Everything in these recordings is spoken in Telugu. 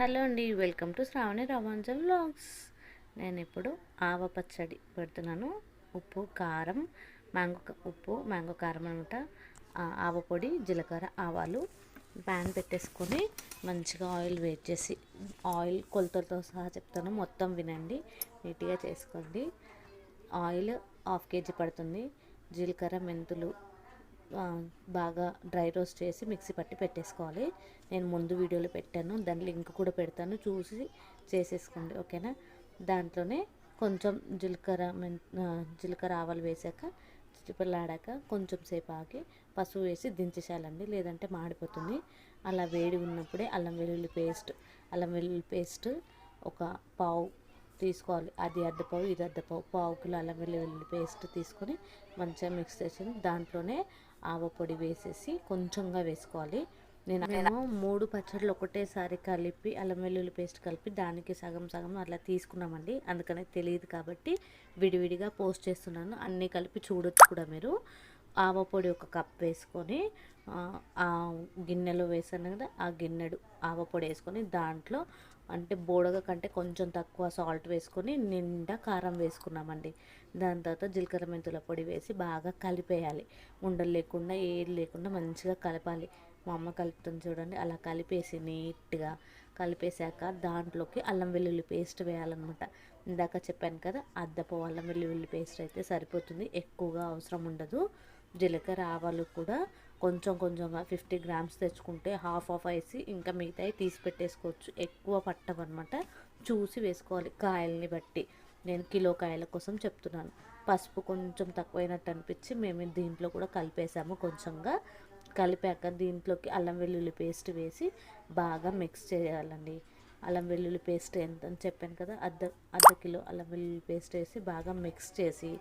హలో అండి welcome to Shravani Ravanjam vlogs. నేను ఇప్పుడు ఆవ పచ్చడి పెడుతున్నాను. ఉప్పు కారం మ్యాంగో ఉప్పు మ్యాంగో కారం అనమాట. ఆవ పొడి జీలకర్ర ఆవాలు ప్యాన్ పెట్టేసుకొని మంచిగా ఆయిల్ వేట్ చేసి ఆయిల్ కొలతలతో సహా చెప్తాను. మొత్తం వినండి నీట్గా చేసుకోండి. ఆయిల్ హాఫ్ కేజీ పడుతుంది. జీలకర్ర మెంతులు బాగా డ్రై రోస్ట్ చేసి మిక్సీ పట్టి పెట్టేసుకోవాలి. నేను ముందు వీడియోలో పెట్టాను. దాని లింక్ కూడా పెడతాను. చూసి చేసేసుకోండి. ఓకేనా? దాంట్లోనే కొంచెం జీలకర్ర జీలకర్ర ఆవాలు వేసాక చిప్పలాడాక కొంచెం సేపు ఆగి పసుపు వేసి దించేసేయాలండి. లేదంటే మాడిపోతుంది. అలా వేడి ఉన్నప్పుడే అల్లం వెల్లుల్లి పేస్ట్ అల్లం వెల్లుల్లి పేస్ట్ ఒక పావు తీసుకోవాలి. అది అద్దపావు ఇది అద్దపావు పావు కిలో అల్లం వెల్లుల్లి పేస్ట్ తీసుకొని మంచిగా మిక్స్ చేసి దాంట్లోనే ఆవ పొడి వేసేసి కొంచెంగా వేసుకోవాలి. నేను నేను మూడు పచ్చళ్ళు ఒకటేసారి కలిపి అల్లం వెల్లుల్లి పేస్ట్ కలిపి దానికి సగం సగం అట్లా తీసుకున్నామండి. అందుకనే తెలియదు కాబట్టి విడివిడిగా పోస్ట్ చేస్తున్నాను. అన్నీ కలిపి చూడొచ్చు కూడా మీరు. ఆవపొడి ఒక కప్ వేసుకొని ఆ గిన్నెలో వేసాను కదా ఆ గిన్నెడు ఆవపొడి వేసుకొని దాంట్లో అంటే బోడగ కంటే కొంచెం తక్కువ సాల్ట్ వేసుకొని నిండా కారం వేసుకున్నామండి. దాని తర్వాత జీలకర్ర మెంతుల పొడి వేసి బాగా కలిపేయాలి. ఉండలు లేకుండా ఏది లేకుండా మంచిగా కలపాలి. మా అమ్మ కలుపుతుంది చూడండి అలా కలిపేసి నీట్గా కలిపేశాక దాంట్లోకి అల్లం వెల్లుల్లి పేస్ట్ వేయాలన్నమాట. ఇందాక చెప్పాను కదా అద్దపు అల్లం వెల్లుల్లి పేస్ట్ అయితే సరిపోతుంది ఎక్కువగా అవసరం ఉండదు. జీలకర్ర ఆవాలు కూడా కొంచెం కొంచెం ఫిఫ్టీ గ్రామ్స్ తెచ్చుకుంటే హాఫ్ ఆఫ్ వేసి ఇంకా మిగతాయి తీసి పెట్టేసుకోవచ్చు. ఎక్కువ పట్టవన్నమాట. చూసి వేసుకోవాలి కాయల్ని బట్టి. నేను కిలో కాయల కోసం చెప్తున్నాను. పసుపు కొంచెం తక్కువైనట్టు అనిపించి మేము దీంట్లో కూడా కలిపేసాము కొంచెంగా. కలిపాక దీంట్లోకి అల్లం వెల్లుల్లి పేస్ట్ వేసి బాగా మిక్స్ చేయాలండి. అల్లం వెల్లుల్లి పేస్ట్ ఎంత అని చెప్పాను కదా అర్ధ అర్ధ కిలో అల్లం వెల్లుల్లి పేస్ట్ వేసి బాగా మిక్స్ చేసి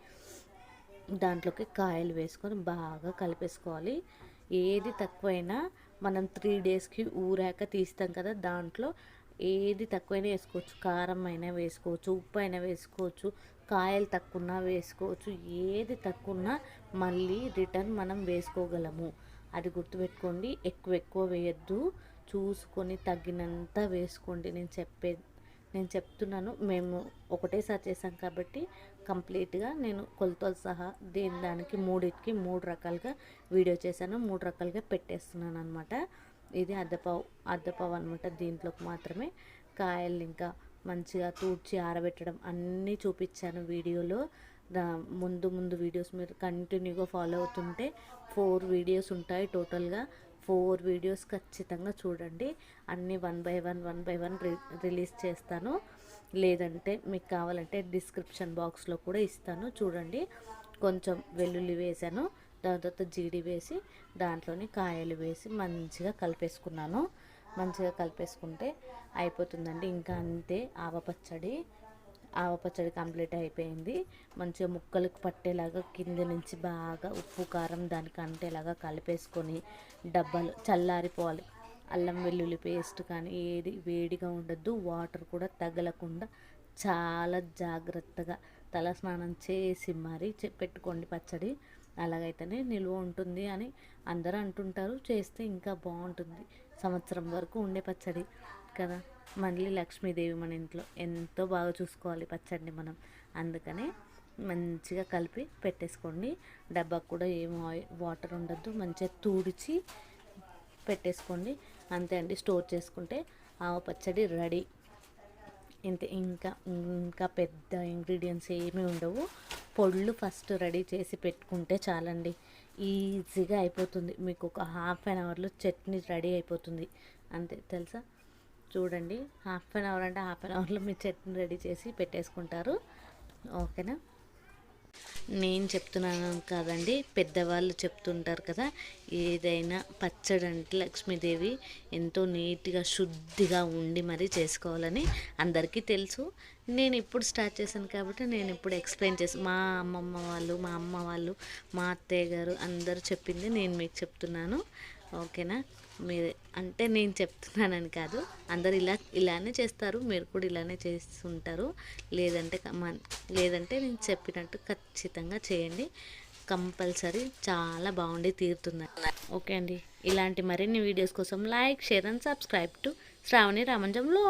దాంట్లోకి కాయలు వేసుకొని బాగా కలిపేసుకోవాలి. ఏది తక్కువైనా మనం త్రీ డేస్కి ఊరాక తీస్తాం కదా దాంట్లో. ఏది తక్కువైనా వేసుకోవచ్చు. కారం అయినా వేసుకోవచ్చు. ఉప్పు అయినా వేసుకోవచ్చు. కాయలు తక్కువ వేసుకోవచ్చు. ఏది తక్కువ మళ్ళీ రిటర్న్ మనం వేసుకోగలము. అది గుర్తుపెట్టుకోండి. ఎక్కువ ఎక్కువ వేయద్దు. చూసుకొని తగినంత వేసుకోండి. నేను చెప్పే నేను చెప్తున్నాను మేము ఒకటేసారి చేసాం కాబట్టి కంప్లీట్గా నేను కొలతలు సహా దేని దానికి మూడింటికి మూడు రకాలుగా వీడియో చేశాను మూడు రకాలుగా పెట్టేస్తున్నాను అనమాట ఇది అద్దపావు అద్దపావు అనమాట దీంట్లోకి మాత్రమే. కాయలు ఇంకా మంచిగా తూడ్చి ఆరబెట్టడం అన్నీ చూపించాను వీడియోలో. ముందు ముందు వీడియోస్ మీరు కంటిన్యూగా ఫాలో అవుతుంటే ఫోర్ వీడియోస్ ఉంటాయి టోటల్గా. ఫోర్ వీడియోస్ ఖచ్చితంగా చూడండి. అన్నీ one by one one by one release చేస్తాను. లేదంటే మీకు కావాలంటే డిస్క్రిప్షన్ బాక్స్లో కూడా ఇస్తాను. చూడండి. కొంచెం వెల్లుల్లి వేసాను. దాని తర్వాత జీడి వేసి దాంట్లోని కాయలు వేసి మంచిగా కలిపేసుకున్నాను. మంచిగా కలిపేసుకుంటే అయిపోతుందండి. ఇంకా అంతే ఆవ పచ్చడి కంప్లీట్ అయిపోయింది. మంచిగా ముక్కలకు పట్టేలాగా కింద నుంచి బాగా ఉప్పు కారం దానికి అంటేలాగా కలిపేసుకొని డబ్బాలు చల్లారిపోవాలి. అల్లం వెల్లుల్లి పేస్ట్ కానీ ఏది వేడిగా ఉండద్దు వాటర్ కూడా తగలకుండా చాలా జాగ్రత్తగా తల స్నానం చేసి మరీ పెట్టుకోండి పచ్చడి. అలాగైతేనే నిల్వ ఉంటుంది అని అందరూ అంటుంటారు. చేస్తే ఇంకా బాగుంటుంది. సంవత్సరం వరకు ఉండే పచ్చడి కదా. మళ్ళీ లక్ష్మీదేవి మన ఇంట్లో ఎంతో బాగా చూసుకోవాలి పచ్చడిని మనం. అందుకనే మంచిగా కలిపి పెట్టేసుకోండి. డబ్బాకు కూడా ఏం వాటర్ ఉండద్దు మంచిగా తూడిచి పెట్టేసుకోండి. అంతే అండి స్టోర్ చేసుకుంటే ఆవ పచ్చడి రెడీ. ఇంతే ఇంకా ఇంకా పెద్ద ఇంగ్రీడియంట్స్ ఏమీ ఉండవు. పొళ్ళు ఫస్ట్ రెడీ చేసి పెట్టుకుంటే చాలండి. ఈజీగా అయిపోతుంది. మీకు ఒక హాఫ్ అన్ అవర్లో చట్నీ రెడీ అయిపోతుంది. అంతే తెలుసా? చూడండి. హాఫ్ అన్ అవర్ అంటే హాఫ్ అన్ అవర్లో మీ చట్నీ రెడీ చేసి పెట్టేసుకుంటారు. ఓకేనా? నేను చెప్తున్నాను కాదండి. పెద్దవాళ్ళు చెప్తుంటారు కదా ఏదైనా పచ్చడి అంటే లక్ష్మీదేవి ఎంతో నీట్గా శుద్ధిగా ఉండి మరీ చేసుకోవాలని అందరికీ తెలుసు. నేను ఇప్పుడు స్టార్ట్ చేశాను కాబట్టి నేను ఇప్పుడు ఎక్స్ప్లెయిన్ చేసి మా అమ్మమ్మ వాళ్ళు మా అమ్మ వాళ్ళు మా అత్తయ్య గారు అందరూ చెప్పింది నేను మీకు చెప్తున్నాను. ఓకేనా? మీరు అంటే నేను చెప్తున్నానని కాదు. అందరు ఇలా ఇలానే చేస్తారు. మీరు కూడా ఇలానే చేస్తుంటారు. లేదంటే లేదంటే నేను చెప్పినట్టు ఖచ్చితంగా చేయండి. కంపల్సరీ చాలా బాగుండి తీరుతున్నారు ఓకే అండి. ఇలాంటి మరిన్ని వీడియోస్ కోసం like share and subscribe to Shravani రామంజంలో